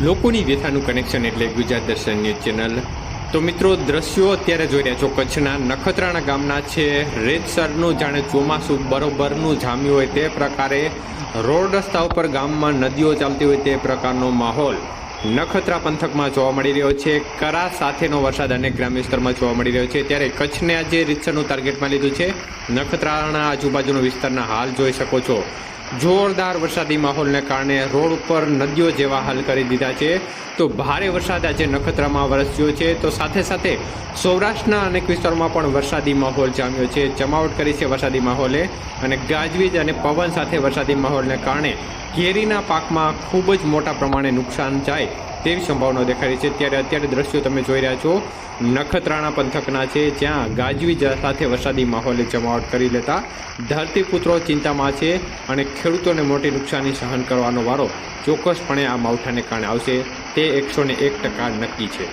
લોકોની વ્યથાનું કનેક્શન એટલે ગુજરાત દર્શન ન્યૂઝ ચેનલ. તો મિત્રો, દ્રશ્યો અત્યારે જોઈ રહ્યા છો. કચ્છના નખત્રાણા ગામના છે. રેતસરનું જાણે ચોમાસું બરોબરનું જામ્યું હોય તે પ્રકારે રોડ રસ્તા ઉપર ગામમાં નદીઓ ચાલતી હોય તે પ્રકારનો માહોલ નખત્રા પંથકમાં જોવા મળી રહ્યો છે. કરા સાથેનો વરસાદ અનેક ગ્રામ્ય વિસ્તારમાં જોવા મળી રહ્યો છે. ત્યારે કચ્છને આજે રીતસરનું ટાર્ગેટમાં લીધું છે. નખત્રાણા આજુબાજુનો વિસ્તારના હાલ જોઈ શકો છો. જોરદાર વરસાદી માહોલને કારણે રોડ ઉપર નદીઓ જેવા હાલ કરી દીધા છે. તો ભારે વરસાદ આજે નખત્રામાં વરસ્યો છે. તો સાથે સાથે સૌરાષ્ટ્રના અનેક વિસ્તારોમાં પણ વરસાદી માહોલ જામ્યો છે. જમાવટ કરી છે વરસાદી માહોલે અને ગાજવીજ અને પવન સાથે વરસાદી માહોલને કારણે કેરીના પાકમાં ખૂબ જ મોટા પ્રમાણે નુકસાન જાય તેવી સંભાવના દેખાઈ છે. ત્યારે અત્યારે દ્રશ્યો તમે જોઈ રહ્યા છો. નખત્રાણા પંથકના છે, જ્યાં ગાજવીજ સાથે વરસાદી માહોલે જમાવટ કરી લેતા ધરતીપુત્રો ચિંતામાં છે અને ખેડૂતોને મોટી નુકસાની સહન કરવાનો વારો ચોક્કસપણે આ માવઠાને કારણે આવશે. તે એકસો ને એક ટકા નક્કી છે.